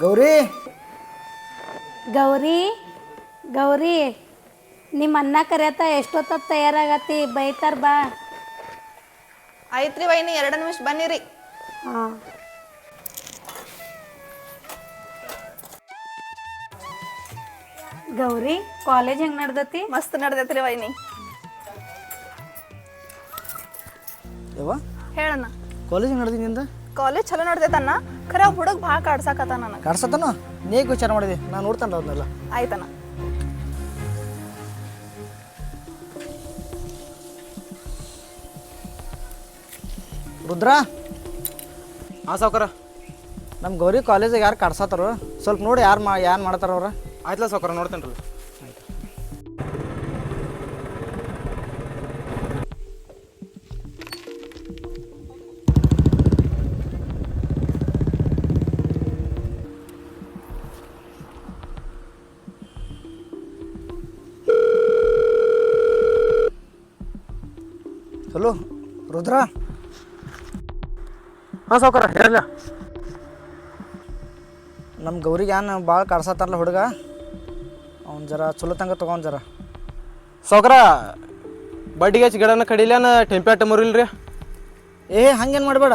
ಗೌರಿ? ಗೌರಿ ಗೌರಿ ನಿಮ್ಮ ಅನ್ನ ಕರೆಯತ್ತ ಎಷ್ಟೊತ್ತ ತಯಾರಾಗತ್ತಿ? ಬೈತಾರ ಬಾ. ಆಯ್ತ್ರಿ ವೈನಿ ಎರಡು ನಿಮಿಷ ಬನ್ನಿರಿ. ಹಾಂ. ಗೌರಿ ಕಾಲೇಜ್ ಹೆಂಗ್ ನಡ್ದತಿ? ಮಸ್ತ್ ನಡ್ದೈತ್ರಿ ವೈನಿ. ಯವ್ವ? ಹೇಳಣ್ಣ. ಕಾಲೇಜ್ನಿಂದ? ಕಾಲೇಜ್ ಚಲೋ ನಡ್ದೈತಣ್ಣ. ಖರೆ ಹುಡುಗ ಭಾಳ ಕಾಡ್ಸಾಕತ್ತ ನನಗೆ. ಕಾಡ್ಸತ್ತನ ನೀಗ ವಿಚಾರ ಮಾಡಿದೆ? ನಾನು ನೋಡ್ತಾನೆ ಅದನ್ನೆಲ್ಲ ಆಯ್ತನ ರುದ್ರ? ಹಾಂ ಸಾವ್ಕಾರ. ನಮ್ಮ ಗೌರಿ ಕಾಲೇಜಿಗೆ ಯಾರು ಕಾಡ್ಸತ್ತಾರೋ ಸ್ವಲ್ಪ ನೋಡಿ ಯಾರು ಮಾ ಯಾರು ಮಾಡ್ತಾರ ಅವ್ರ? ಆಯ್ತಲ್ಲ ಸಾವ್ಕಾರ ನೋಡ್ತೇನೆ ರೀ ರುದ್ರ ಹಾಂ ಸಾವ್ಕಾರ ಹೇಳ ನಮ್ಮ ಗೌರಿಗೆ ಏನು ಭಾಳ ಕಾಡ್ಸತ್ತಾರಲ್ಲ ಹುಡುಗ? ಅವ್ನು ಜರ ಚಲೋ ತಂಗ ತೊಗೊಂಡು ಜರ. ಸಾವ್ಕಾರ ಬಡ್ಡಿಗೆ ಹಚ್ಚಿ ಗಿಡನ ಅನ್ನ ಟೆಂಪೆ ಅಟ್ಟ ಮುರಿಲ್ರಿ? ಏ ಹಂಗೇನು ಮಾಡಬೇಡ.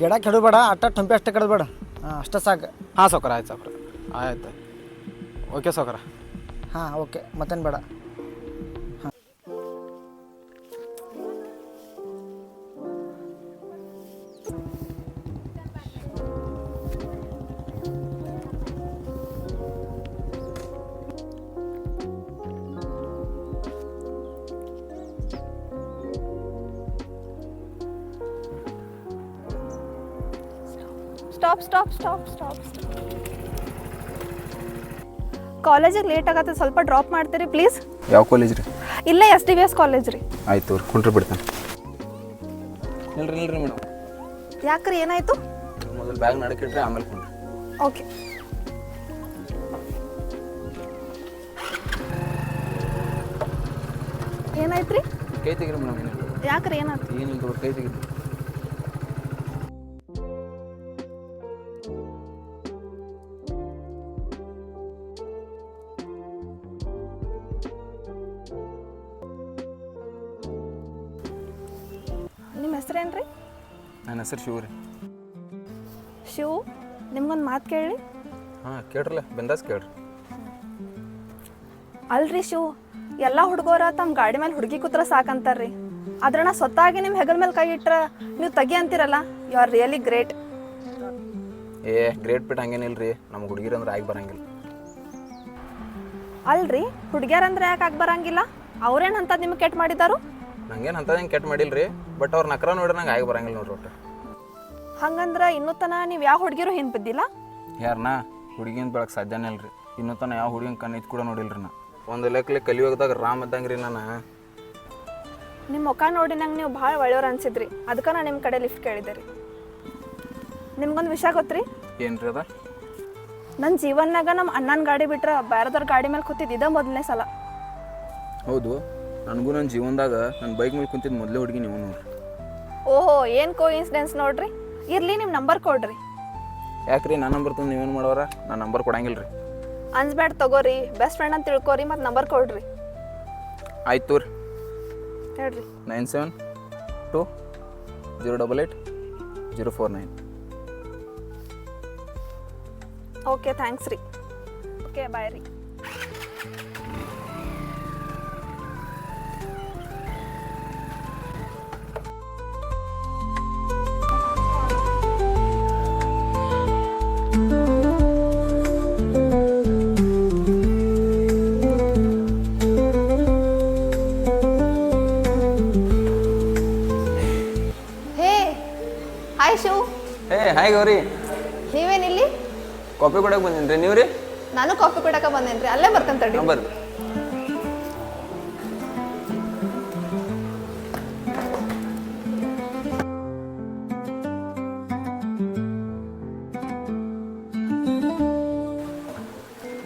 ಗಿಡ ಕೆಡಬೇಡ ಅಟ್ಟ ಟೆಂಪೆ ಅಷ್ಟೇ ಕೆಡಬೇಡ. ಹಾಂ ಅಷ್ಟೇ ಸಾಕು. ಹಾಂ ಸಾವ್ಕಾರ ಆಯ್ತು ಸಾವ್ಕಾರ. ಆಯ್ತು ಓಕೆ ಸಾವ್ಕಾರ. ಹಾಂ ಓಕೆ. ಮತ್ತೇನು ಬೇಡ. ಸ್ಟಾಪ್ ಸ್ಟಾಪ್ ಸ್ಟಾಪ್ ಸ್ಟಾಪ್ ಕಾಲೇಜಿಗೆ ಲೇಟ್ ಆಗತ್ತೆ ಸ್ವಲ್ಪ ಡ್ರಾಪ್ ಮಾಡ್ತೀರಿ ಪ್ಲೀಸ್ ಯಾವ ಕಾಲೇಜ್ ರೀ? ಇಲ್ಲೇ S D B S college ರೀ. ಆಯ್ತು ಅವ್ರು ಕುಂಟ್ರಿ ಬಿಡ್ತೇನೆ. ಇಲ್ರಿ ಇಲ್ರಿ ಮೇಡಮ್. ಯಾಕ್ರಿ ಏನಾಯ್ತು? ಮೊದಲು ಬ್ಯಾಗ್ ನಡಕಿಟ್ರೆ ಆಮೇಲೆ ಕುಂಟ್ರಿ. ಓಕೆ ರೀ ಕೈ ತೆಗಿರಿ ಮೇಡಮ್ ಏನಿಲ್ಲ. ಯಾಕ್ರಿ ಏನಾಯ್ತು? ಏನಿಲ್ಲ ಕೈ ತೆಗಿರಿ. ಹೆಸರು ಶಿವ ರೀ. ಶಿವ್ ನಿಮ್ಗೊಂದು ಮಾತು ಕೇಳಿ ಹಾಂ ಕೇಳ್ರಲ್ಲ ಬೆಂದಾಸ್ ಕೇಳ್ರಿ. ಅಲ್ರಿ ಶಿವ್ ಎಲ್ಲ ಹುಡುಗರ ತಮ್ಮ ಗಾಡಿ ಮೇಲೆ ಹುಡುಗಿ ಕೂತ್ರ ಸಾಕಂತಾರ್ರಿ. ಆದ್ರೆ ನಾ ಸ್ವತ್ತಾಗಿ ನಿಮ್ಮ ಹೆಗಲ ಮೇಲೆ ಕೈ ಇಟ್ರ ನೀವು ತೆಗಿ ಅಂತೀರಲ್ಲ you are really great a great bit ಹಂಗೇನಿಲ್ಲ ರೀ ನಮ್ಮ ಹುಡುಗಿರಂದ್ರೆ ಅಂದ್ರೆ ಆಗಿ ಬರಂಗಿಲ್ಲ. ಅಲ್ರಿ ಹುಡುಗಿಯರಂದ್ರೆ ಯಾಕೆ ಆಗಿ ಬರಂಗಿಲ್ಲ? ಅವ್ರೇನು ಅಂತ ನಿಮ್ಗೆ ಕೆಟ್ಟ ಮಾಡಿದಾರು? ನಂಗೇನು ಅಂಥದ್ದೇನು ಕೆಟ್ಟ ಮಾಡಿಲ್ಲ ರೀ ಬಟ್ ಅವ್ರ ನಕರ ನೋಡ್ರಿ ನಂಗೆ ಆಗಿ ಬರಂಗಿಲ್ಲ ನೋಡ್ರಿ ಒಟ್ಟು. ಹಂಗಂದ್ರೆ ಇನ್ನೂ ತನ ನೀವು ಯಾವ ಹುಡುಗಿರು ಹಿಂದೆ ಬಿದ್ದಿಲ್ಲ? ಯಾರನ್ನ ಹುಡುಗಿನ ಬೆಳಕ್ ಸಾಧ್ಯನೇ ಇಲ್ರಿ. ಇನ್ನೂ ತನ ಯಾವ ಹುಡುಗಿನ ಕಣ್ಣು ಇತ್ತು ಕೂಡ ನೋಡಿಲ್ರಿ ನಾ. ಒಂದು ಲೆಕ್ಕಲೆ ಕಲಿಯೋಗದಾಗ ರಾಮ್ ಇದ್ದಂಗೆ ರೀ ನಾನು. ನಿಮ್ಮ ಮುಖ ನೋಡಿ ನಂಗೆ ನೀವು ಭಾಳ ಒಳ್ಳೆಯವ್ರು ಅನ್ಸಿದ್ರಿ. ಅದಕ್ಕೆ ನಾನು ನಿಮ್ಮ ಕಡೆ ಲಿಫ್ಟ್ ಕೇಳಿದೆ ರೀ. ನಿಮ್ಗೊಂದು ವಿಷಯ ಗೊತ್ತ್ರಿ? ಏನ್ರಿ ಅದ? ನನ್ನ ಜೀವನ್ಯಾಗ ನಮ್ಮ ಅಣ್ಣನ ಗಾಡಿ ಬಿಟ್ರೆ ಬೇರೆದವ್ರ ಗಾಡಿ ಮೇಲೆ ಕೂತಿದ್ದು ಇದ ಮೊದಲನೇ ಸಲ. ಹೌದು. ನನಗೂ ನನ್ನ ಜೀವನದಾಗ ನನ್ನ ಬೈಕ್ ಮೇಲೆ ಕುಂತಿದ್ದು ಮೊದಲೇ ಹುಡುಗಿ ನೀವು ನೋಡ್ರಿ. ಓಹೋ ಏನು ಕೋ ಇನ್ಸಿಡೆನ್ಸ್ ನೋಡ್ರಿ? ಇರ್ಲಿ ನಿಮ್ಮ ನಂಬರ್ ಕೊಡ್ರಿ. ಯಾಕ್ರಿ ನನ್ನ ನಂಬರ್ ತಂದು ನೀವೇನು ಮಾಡೋರ? ನಾನು ನಂಬರ್ ಕೊಡಂಗಿಲ್ಲ ರೀ ಅನ್ಸ್ಬ್ಯಾಡ್ ತಗೋರಿ ಬೆಸ್ಟ್ ಫ್ರೆಂಡ್ ಅಂತ ತಿಳ್ಕೋರಿ ಮತ್ತು ನಂಬರ್ ಕೊಡ್ರಿ. ಆಯ್ತು ರೀ ಹೇಳ್ರಿ. Nine seven two zero double eight zero four nine. Okay thanks ರೀ. ಓಕೆ ಬಾಯ್ ರೀ. ಹಾಯ್ ಗೌರಿ. ನೀವೇನಿಲ್ಲಿ? ಕಾಫಿ ಕೊಡಕ್ಕೆ ಬಂದೀನಿ ರೀ ನೀವು ರೀ ನಾನು ಕಾಫಿ ಕೊಡಕ ಬಂದೇನ್ರಿ. ಅಲ್ಲೇ ಬರ್ತೇನೆ ತಡಿ ಬರ್ರಿ.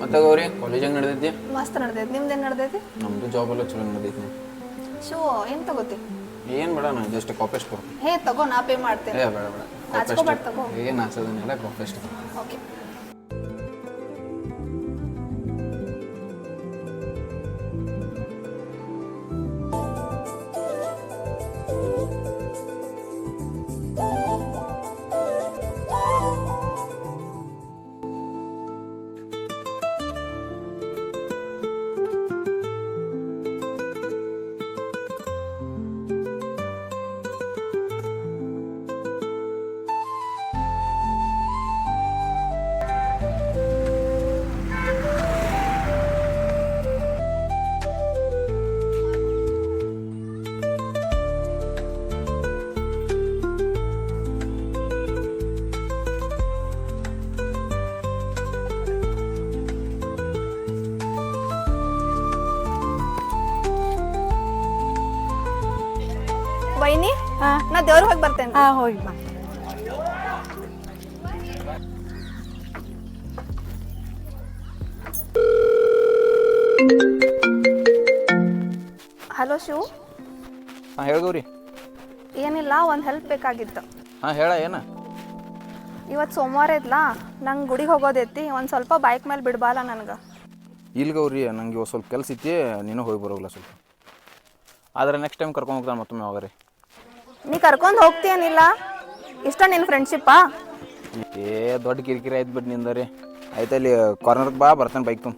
ಮತ್ತೆ ಗೌರಿ ಕಾಲೇಜ್ ಹೆಂಗ್ ನಡೆದೈತಿ? ಮಸ್ತ್ ನಡ್ದೈತಿ. ನಿಮ್ದೇನು ನಡ್ದೈತಿ? ನಮ್ದು ಜಾಬ್ ಎಲ್ಲ ಚಲೋ ನಡೆದೈತಿ. ಶೋ ಏನು ತಗೋತಿ? ಏನು ಬೇಡ ನಾನು ಜಸ್ಟ್ ಕಾಫಿ ಅಷ್ಟು ಹೇ ತಗೋ ನಾ ಪೇ ಮಾಡ್ತೇನೆ. ಏ ಬೇಡ ಬೇಡ. ಏನು ನಾಚೋದನ್ನೆಲ್ಲ ಕಾಫಿ ಅಷ್ಟು ಓಕೆ ವೈನಿ? ನಾ ದೇವ್ರಿಗೆ ಹೋಗಿ ಬರ್ತೇನೆ ಹಾ ಹೋಗಿ. ಬಾ. ಹಲೋ ಶಿವು. ಹಾಂ ಹೇಳ ಗೌರಿ. ಏನಿಲ್ಲ ಒಂದು ಹೆಲ್ಪ್ ಬೇಕಾಗಿತ್ತು. ಹಾಂ ಹೇಳ ಏನ? ಇವತ್ತು ಸೋಮವಾರ ಐತ್ಲಾ ನಂಗೆ ಗುಡಿಗೆ ಹೋಗೋದೈತಿ. ಒಂದು ಸ್ವಲ್ಪ ಬೈಕ್ ಮೇಲೆ ಬಿಡಬಾಲ ನನಗೆ. ಇಲ್ಲಿ ಗೌರಿ ನಂಗೆ ಇವತ್ತು ಸ್ವಲ್ಪ ಕೆಲಸ ಐತಿ. ನೀನು ಹೋಗಿ ಬರೋಲ್ಲ ಸ್ವಲ್ಪ. ಆದರೆ ನೆಕ್ಸ್ಟ್ ಟೈಮ್ ಕರ್ಕೊಂಡು ಹೋಗ್ತಾನೆ ಮತ್ತೊಮ್ಮೆ ಹೋಗ್ರಿ ರೀ ನೀ ಕರ್ಕೊಂಡು ಹೋಗ್ತೀಯನಿಲ್ಲ? ಇಷ್ಟ ನಿನ್ನ ಫ್ರೆಂಡ್ಶಿಪ್ಪಾ ಏ ದೊಡ್ಡ ಕಿರಿಕಿರಿ ಆಯ್ತು ಬಿಟ್ಟು ನಿಂದ ರೀ ಆಯ್ತು ಅಲ್ಲಿ ಕಾರ್ನರ್ಗೆ ಬಾ ಬರ್ತಾನೆ ಬೈಕ್ ತುಂಬ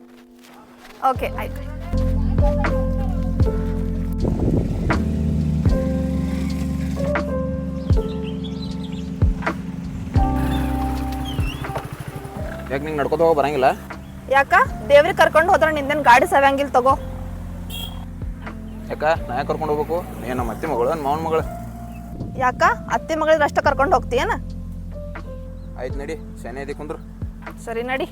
ಓಕೆ ಆಯ್ತು. ಯಾಕೆ ನಿಂಗೆ ನಡ್ಕೊತ ಹೋಗಿ ಬರಂಗಿಲ್ಲ? ಯಾಕ? ದೇವ್ರಿಗೆ ಕರ್ಕೊಂಡು ಹೋದ್ರೆ ನಿಂದೇನು ಗಾಡಿ ಸವ್ಯಂಗಿಲ್ಲ ತಗೋ. ಯಾಕ? ನಾ ಯಾಕೆ ಕರ್ಕೊಂಡು ಹೋಗ್ಬೇಕು? ನೀನು ನಮ್ಮ ಅತ್ತೆ ಮಗಳು ಮಾವನ ಮಗಳು. ಯಾಕ? ಅತ್ತೆ ಮಗಳಿದ್ರೆ ಅಷ್ಟ ಕರ್ಕೊಂಡು ಹೋಗ್ತೀಯನ? ಆಯ್ತು ನಡಿ ಸೆನೆ ಕುಂದ್ರು. ಸರಿ ನಡಿ.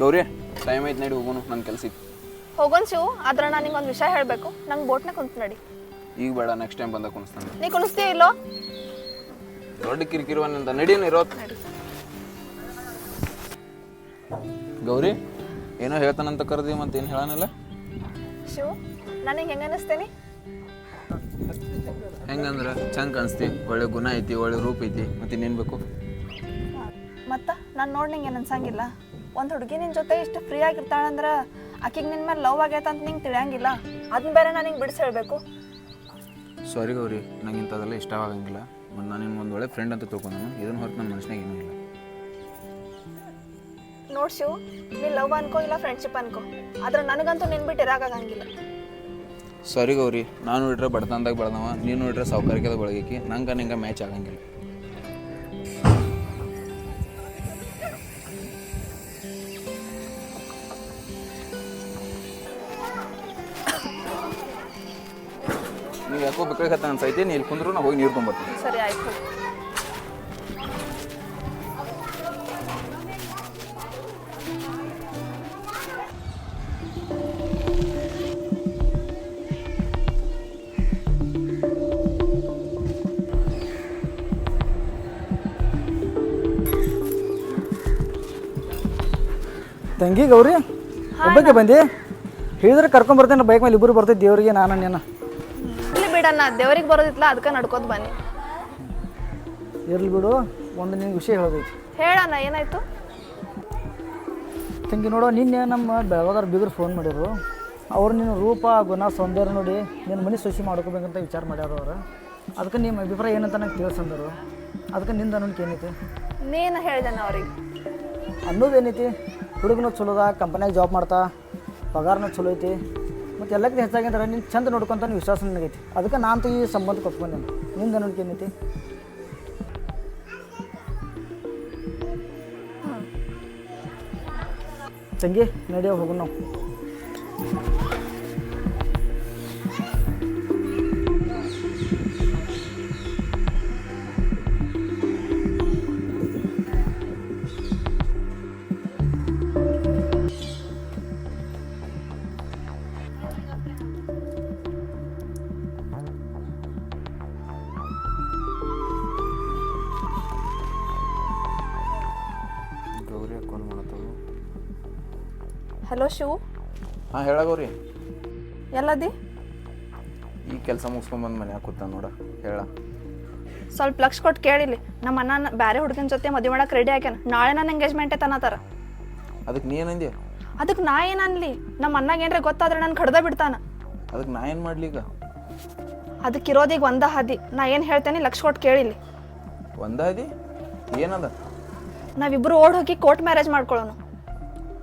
ಗೌರಿ ಟೈಮ್ ಐತೆ ನಡಿ ಹೋಗೋನು ನನ್ನ ಕೆಲಸ ಇತ್ತು ಹೋಗೋನ್ ಶಿವು ಆದ್ರೆ ನಾನು ನಿಂಗೆ ಒಂದು ವಿಷಯ ಹೇಳಬೇಕು. ನಂಗೆ ಬೋಟ್ನ ಕುಂತ ನಡಿ. ಈಗ ಬೇಡ ನೆಕ್ಸ್ಟ್ ಟೈಮ್ ಬಂದಾಗ ಕುಣಿಸ್ತಾನೆ ನೀ ಕುಣಿಸ್ತೀಯ ಇಲ್ಲೋ? ದೊಡ್ಡ ಕಿರಿಕಿರುವನಿಂದ ನಡೀನು ಇರೋ ಗೌರಿ ಏನೋ ಹೇಳ್ತಾನಂತ ಕರೆದಿ ಮತ್ತೆ ಏನು ಹೇಳಾನಿಲ್ಲ? ಶಿವು ನನಗೆ ಹೆಂಗೆ ಅನ್ನಿಸ್ತೇನೆ ಹೆಂಗಂದ್ರೆ? ಚಂದ ಕಾಣಿಸ್ತಿ ಒಳ್ಳೆ ಗುಣ ಐತಿ ಒಳ್ಳೆ ರೂಪ ಐತಿ. ಮತ್ತೆ ಇನ್ನೇನು ಬೇಕು? ಮತ್ತು ನಾನು ನೋಡಿ ನಿಂಗೆ ಅನ್ಸಂಗಿಲ್ಲ. ಒಂದು ಹುಡುಗಿ ನಿನ್ನ ಜೊತೆ ಇಷ್ಟು ಫ್ರೀ ಆಗಿರ್ತಾಳಂದ್ರೆ ಆಕಿಗೆ ನಿನ್ನ ಮೇಲೆ ಲವ್ ಆಗೈತೆ ಅಂತ ನಿಂಗೆ ತಿಳಿಯಂಗಿಲ್ಲ. ಅದನ್ನ ಬೇರೆ ನಾನು ಹಿಂಗೆ ಬಿಡಿಸಿ ಹೇಳಬೇಕು. ಸಾರಿ ಗೌರಿ ನಂಗೆ ಇಂಥದ್ದೆಲ್ಲ ಇಷ್ಟವಾಗಂಗಿಲ್ಲ. ಮತ್ತು ನಾನು ನಿಮ್ಗೆ ಒಂದು ಒಳ್ಳೆ ಫ್ರೆಂಡ್ ಅಂತ ತಿಳ್ಕೊಂಡನು ಇದನ್ನ ಹೊರತು ನನ್ನ ಮನುಷ್ಯನಾಗ ಏನೂ ಇಲ್ಲ. ನೋಡ್ ಶಿವ್ ನೀ ಲವ್ ಅನ್ಕೋ ಇಲ್ಲ ಫ್ರೆಂಡ್ಶಿಪ್ ಅನ್ಕೋ ಆದ್ರೆ ನನಗಂತೂ ನಿನ್ ಬಿಟ್ಟು ಇರಾಗಂಗಿಲ್ಲ ಸಾರಿ ಗೌರಿ ನಾನು ನೋಡ್ರೆ ಬಡತನದಾಗ ಬೆಳೆದವ ನೀನು ನೋಡ್ರೆ ಸೌಕರ್ಯದ ಬೆಳಗಿಕ್ಕಿ ನಂಗೆ ನಿಂಗೆ ಮ್ಯಾಚ್ ಆಗಂಗಿಲ್ಲ. ಬೇಕಾಗತ್ತ ಅನ್ಸೈತಿ ನೀ ಇಲ್ಲಿ ಕುಂದ್ರು ನಾ ಹೋಗಿ ನೀರು ತೊಗೊಂಬರ್ತೀನಿ. ಸರಿ ಆಯ್ತು. ತಂಗಿ ಗೌರಿ ಒಬ್ಬಕ್ಕೆ ಬಂದಿ? ಹೇಳಿದ್ರೆ ಕರ್ಕೊಂಬರ್ತೇನೆ ಬೈಕ್ ಮೇಲೆ ಇಬ್ಬರು ಬರ್ತೈತಿ ದೇವರಿಗೆ ನಾನು ನೀನು ಬಿಡಣ್ಣ ದೇವ್ರಿಗೆ ಬರೋದಿತ್ತಲ್ಲ ಅದಕ್ಕೆ ನಡ್ಕೋತ ಬನ್ನಿ. ಇರ್ಲಿ ಬಿಡು ಒಂದು ನಿನ್ಗೆ ವಿಷಯ ಹೇಳೋದೈತಿ. ಹೇಳಣ್ಣ ಏನಾಯ್ತು? ತಂಗಿ ನೋಡೋ ನಿನ್ನೆ ನಮ್ಮ ಬೆಳಗಾದ್ರ ಬೀಗರು ಫೋನ್ ಮಾಡಿದ್ರು. ಅವ್ರು ನಿನ್ನ ರೂಪ ಗುಣ ಸೌಂದರ್ಯ ನೋಡಿ ನಿನ್ನ ಮನೆ ಸೊಸಿ ಮಾಡ್ಕೋಬೇಕಂತ ವಿಚಾರ ಮಾಡ್ಯಾರ ಅವರು. ಅದಕ್ಕೆ ನಿಮ್ಮ ಅಭಿಪ್ರಾಯ ಏನಂತ ನಂಗೆ ತಿಳಿಸಂದರು. ಅದಕ್ಕೆ ನಿಂದ ಅನ್ನೋಕೆ ಏನೈತಿ? ನೀನು ಹೇಳಿದೆ ಅವ್ರಿಗೆ. ಅನ್ನೋದೇನೈತಿ ಹುಡುಗನೂ ಚಲೋದ ಕಂಪನ್ಯಾಗ ಜಾಬ್ ಮಾಡ್ತಾ ಪಗಾರನೂ ಚಲೋ ಐತಿ. ಮತ್ತು ಎಲ್ಲಕ್ಕಿಂತ ಹೆಚ್ಚಾಗಿಂದ್ರೆ ನಿನ್ನ ಚಂದ ನೋಡ್ಕೊಂತ ವಿಶ್ವಾಸ ನನಗೈತಿ. ಅದಕ್ಕೆ ನಾನು ಈ ಸಂಬಂಧ ಕೊಟ್ಕೊಂಡೇನೆ. ನಿಂದ ನೋಡ್ಕೇನೈತಿ ತಂಗಿ, ನಡೆಯೋ ಹೋಗೋಣ ನಾವು. ಹಾಕೊಂಡು ಮಾಡತ್ತವು ಹಲೋ ಶಿವು. ಹಾಂ ಹೇಳ ಗೌರಿ ಎಲ್ಲದಿ? ಈ ಕೆಲಸ ಮುಗಿಸ್ಕೊಂಬಂದು ಮನ್ಯಾಗ ಕೂತ ನೋಡ ಹೇಳ. ಸ್ವಲ್ಪ ಲಕ್ಷ ಕೊಟ್ಟು ಕೇಳಿಲಿ. ನಮ್ಮ ಅಣ್ಣ ಬೇರೆ ಹುಡುಗನ ಜೊತೆ ಮದುವೆ ಮಾಡಕ್ಕೆ ರೆಡಿ ಆಗ್ಯಾನ. ನಾಳೆ ನನ್ನ ಎಂಗೇಜ್ಮೆಂಟ್ ಐತನತ್ತಾರ ಅದಕ್ಕೆ ನೀ ಏನಂದ್ಯ ಅದಕ್ಕೆ ನಾ ಏನು ಅನ್ಲಿ? ನಮ್ಮ ಅಣ್ಣಗೆ ಏನ್ರೆ ಗೊತ್ತಾದ್ರೆ ನಾನು ಕಡ್ದ ಬಿಡ್ತಾನ. ಅದಕ್ಕೆ ನಾ ಏನು ಮಾಡ್ಲಿ ಈಗ? ಅದಕ್ಕಿರೋದೀಗ ಒಂದ ಹಾದಿ. ನಾ ಏನು ಹೇಳ್ತೇನೆ ಲಕ್ಷ ಕೊಟ್ಟು ಕೇಳಿಲಿ. ಒಂದಾದಿ ಏನದ? ನಾವಿಬ್ರು ಓಡ್ ಹೋಗಿ ಕೋರ್ಟ್ ಮ್ಯಾರೇಜ್ ಮಾಡ್ಕೊಳ್ಳೋಣ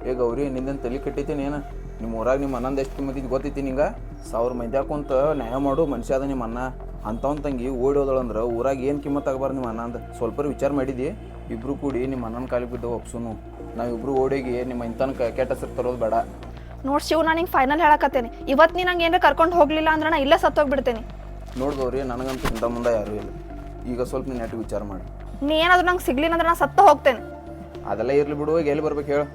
ಏ ಗೌರಿ ನಿಂದೇನು ತಲೆ ಕಟ್ಟಿತೀನಿ ಏನು? ನಿಮ್ಮ ಊರಾಗ ನಿಮ್ಮ ಅನ್ನಂದು ಎಷ್ಟು ಕಿಮ್ಮತ್ತಿದ್ದು ಗೊತ್ತೈತಿ ನಿಂಗೆ? ಸಾವಿರ ಮಂದ್ಯಾಗ ಕುಂತ ನ್ಯಾಯ ಮಾಡು ಮನುಷ್ಯ ಅದ ನಿಮ್ಮ ಅಣ್ಣ. ಅಂಥವ್ನ ತಂಗಿ ಓಡಿ ಹೋದಳಂದ್ರೆ ಊರಾಗ ಏನು ಕಿಮ್ಮತ್ ಆಗಬಾರ್ದು ನಿಮ್ಮ ಅಣ್ಣ ಅಂತ ಸ್ವಲ್ಪ ವಿಚಾರ ಮಾಡಿದಿ ಇಬ್ರು ಕೂಡಿ ನಿಮ್ಮ ಅಣ್ಣನ ಕಾಲಿಗೆ ಬಿದ್ದು ಒಪ್ಸುನು. ನಾವಿಬ್ರು ಓಡಿಗೆ ನಿಮ್ಮ ಇಂತನ ಕೆಟ್ಟ ಹೆಸರು ತರೋದು ಬೇಡ. ನೋಡ್ ಶಿವ ನಾನು ಹಿಂಗೆ ಫೈನಲ್ ಹೇಳಕತ್ತೇನೆ. ಇವತ್ತು ನೀ ನಂಗೆ ಏನಾರ ಕರ್ಕೊಂಡು ಹೋಗಲಿಲ್ಲ ಅಂದ್ರೆ ನಾ ಇಲ್ಲೇ ಸತ್ತೋಗ್ಬಿಡ್ತೇನೆ. ನೋಡ್ ಗೌರಿ ನನಗಂತೂ ಇಂಥ ಮುಂದೆ ಯಾರೂ ಇಲ್ಲ. ಈಗ ಸ್ವಲ್ಪ ನೀನು ನೆಟ್ಟು ವಿಚಾರ ಮಾಡಿ. ನೀ ಏನಾದ್ರೂ ನಂಗೆ ಸಿಗ್ಲಿಲ್ಲ ಅಂದ್ರೆ ನಾ ಸತ್ತ ಹೋಗ್ತೇನೆ. ಅದೆಲ್ಲ ಇರ್ಲಿ ಬಿಡು ಈಗ ಎಲ್ಲಿ ಬರ್ಬೇಕು ಹೇಳು.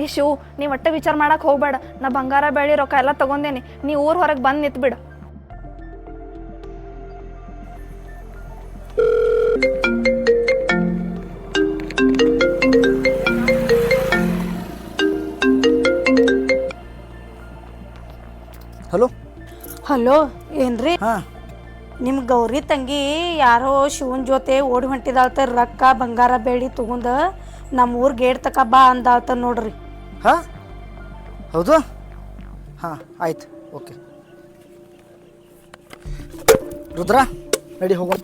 ಏ ಶಿವ್ ನೀ ಒಟ್ಟೆ ವಿಚಾರ ಮಾಡಕ್ ಹೋಗ್ಬೇಡ. ನಾ ಬಂಗಾರ ಬೆಳ್ಳಿ ರೊಕ್ಕ ಎಲ್ಲ ತಗೊಂಡೇನಿ. ನೀ ಊರ್ ಹೊರಗೆ ಬಂದು ಬಿಡ ಹಲೋ? ಹಲೋ ಏನ್ರಿ? ಹಾಂ. ನಿಮ್ಮ ಗೌರಿ ತಂಗಿ ಯಾರೋ ಶಿವನ್ ಜೊತೆ ಓಡಿ ಹೊಂಟಿದಾಳ್ತ, ರೊಕ್ಕ ಬಂಗಾರ ಬೇಡಿ ತಗೊಂಡ ನಮ್ಮ ಊರ್ ಗೇಟ್ ತಕ ಬಾ ಅಂದಾಳ್ತ ನೋಡ್ರಿ. ಹಾಂ? ಹೌದು? ಹಾಂ, ಆಯ್ತು. ಓಕೆ. ರುದ್ರ, ನಡಿ ಹೋಗೋಣ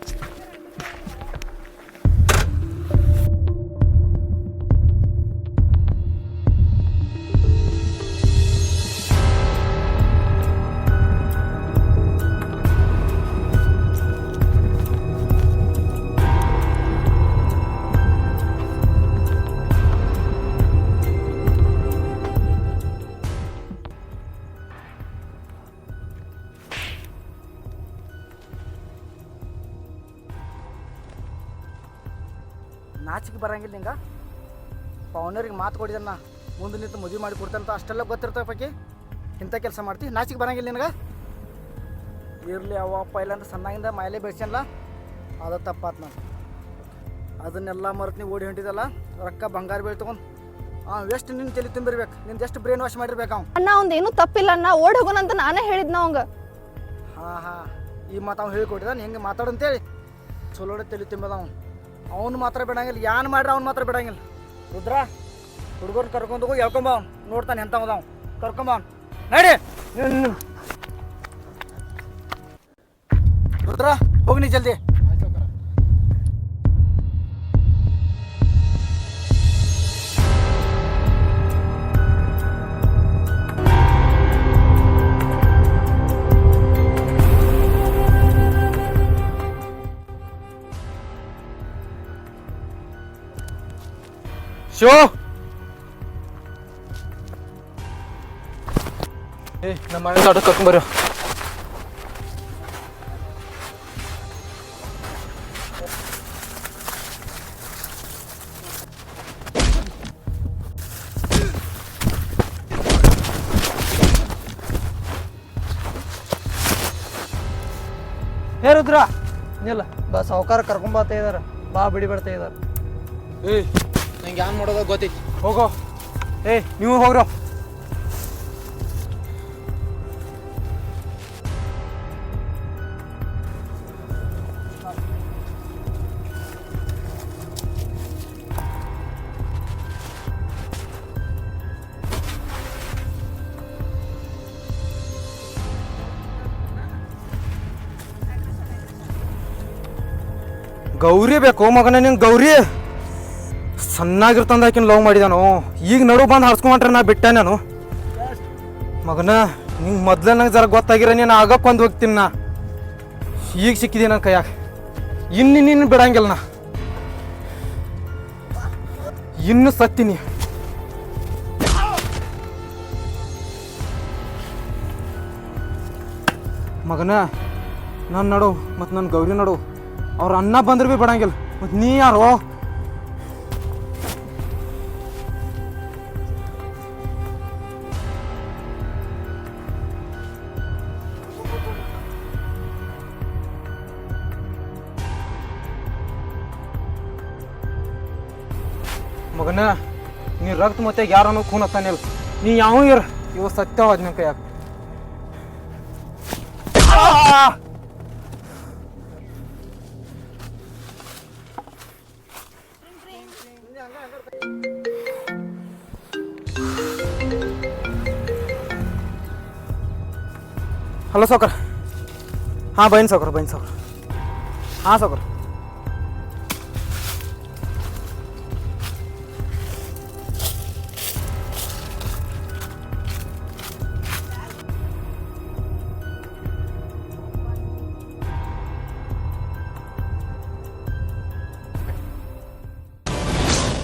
ನಾಚಿಕೆ ಬರಂಗಿಲ್ಲ ನಿಂಗೆ. ಪವನರಿಗೆ ಮಾತು ಕೊಡಿದನ್ನ ಮುಂದೆ ನಿಂತು ಮದುವೆ ಮಾಡಿ ಕೊಡ್ತಂತ ಅಷ್ಟೆಲ್ಲ ಗೊತ್ತಿರ್ತವೆ ಪೈಕಿ ಇಂಥ ಕೆಲಸ ಮಾಡ್ತಿ ನಾಚಿಕೆ ಬರಂಗಿಲ್ಲ ನಿನಗೆ? ಇರಲಿ ಅವಪ್ಪ ಇಲ್ಲ ಅಂತ ಸಣ್ಣಾಗಿಂದ ಮೈಲೇ ಬೆಳೆಸಲ್ಲ ಅದು ತಪ್ಪಾತ್ ನಾನು ಅದನ್ನೆಲ್ಲ ಮರೆತು ನೀವು ಓಡಿ ಹೊಂಟಿದಲ್ಲ ರೊಕ್ಕ ಬಂಗಾರ ಬೆಳೆ ತೊಗೊಂಡು ಹಾಂ ಎಷ್ಟು ನಿನ್ನ ತಲೆ ತುಂಬಿರ್ಬೇಕು ನಿಂದು ಎಷ್ಟು ಬ್ರೇನ್ ವಾಶ್ ಮಾಡಿರ್ಬೇಕು ಅವ್ನು ಅಣ್ಣ ಒಂದು ಏನೂ ತಪ್ಪಿಲ್ಲ ಅಣ್ಣ ಓಡೋಗೋಣ ಅಂತ ನಾನೇ ಹೇಳಿದ್ನ ಅವಂಗ. ಹಾಂ ಹಾಂ ಈ ಮಾತು ಅವ್ನು ಹೇಳಿಕೊಟ್ಟಿದ್ದಾನೆ ಹೆಂಗೆ ಮಾತಾಡಂತೇಳಿ ಚಲೋಡೆ ತಲೆ ತುಂಬಿದ ಅವ್ನು. ಅವ್ನು ಮಾತ್ರ ಬಿಡಂಗಿಲ್ಲ ಯಾನ್ ಮಾಡ್ರಿ ಅವ್ನು ಮಾತ್ರ ಬಿಡಂಗಿಲ್ಲ. ರುದ್ರ ಹುಡುಗರು ಕರ್ಕೊಂಡು ಹೋಗಿ ಹೇಳ್ಕೊಂಬ ಅವ್ನು. ನೋಡ್ತಾನೆ ಎಂತ ಅವ್ನು ಕರ್ಕೊಂಬ ಅವ್ನು. ನಡಿ. ರುದ್ರ ಹೋಗಿ ನೀ ಜಲ್ದಿ. ಏ ನಮ್ಮ ಮನೆ ಕರ್ಕೊಂಬರ್ರಿ ಹೇ ರುದ್ರ ಇಲ್ಲ ಬಾ ಸಾವುಕಾರ ಕರ್ಕೊಂಬರ್ತಾ ಇದಾರ. ಬಾ ಬಿಡಿ ಬರ್ತಾ ಇದಾರ. ಏಯ್ ನಂಗೆ ಯಾನ್ ಮಾಡೋದ ಗೊತ್ತೈತಿ. ಹೋಗೋ. ಏ ನೀವು ಹೋಗ್ರೋ. ಗೌರಿ ಬೇಕು ಮಗನ ನಿಂಗೆ ಗೌರಿ. ಸಣ್ಣಾಗಿರ್ತಂದ ಆಕಿನ ಲವ್ ಮಾಡಿದಾನು? ಈಗ ನಡು ಬಂದು ಹರ್ಸ್ಕೊಂಡ್ರೆ ನಾ ಬಿಟ್ಟೆ ನಾನು. ಮಗನ, ನಿಂಗೆ ಮೊದ್ಲೇ ನಂಗೆ ಜರ ಗೊತ್ತಾಗಿರ, ನೀನು ಆಗಕ್ಕೆ ಒಂದು ಹೋಗ್ತೀನಿ ನಾ. ಈಗ ಸಿಕ್ಕಿದೆ ನನ್ನ ಕೈಯಾಗ. ಇನ್ನು ಬಿಡಂಗಿಲ್ಲ ನಾ. ಇನ್ನು ಸತ್ತೀನಿ. ಮಗನ ನನ್ನ ನಡು ಮತ್ತು ನನ್ನ ಗೌರಿ ನಡು, ಅವ್ರ ಅನ್ನ ಬಂದ್ರೆ ಭೀ ಬಿಡಂಗಿಲ್ಲ. ಮತ್ತು ನೀ ಯಾರೋ? ಮಗನ, ನೀ ರಕ್ತ ಮತ್ತೆ ಯಾರನ್ನೋ ಖೂನ್ ಹತ್ತಾನಿಲ್ಲ ನೀ ಯಾವ ಇರ. ಇವ ಸತ್ಯವಾದ ನಿನ್ನ ಕೈಯಾಗ. ಹಲೋ ಸಾವ್ಕಾರ ಹಾಂ, ಬೈನ್ ಸಾವ್ಕಾರ ಬೈನ್ ಸಾವ್ಕಾರ ಹಾಂ ಸಾವ್ಕಾರ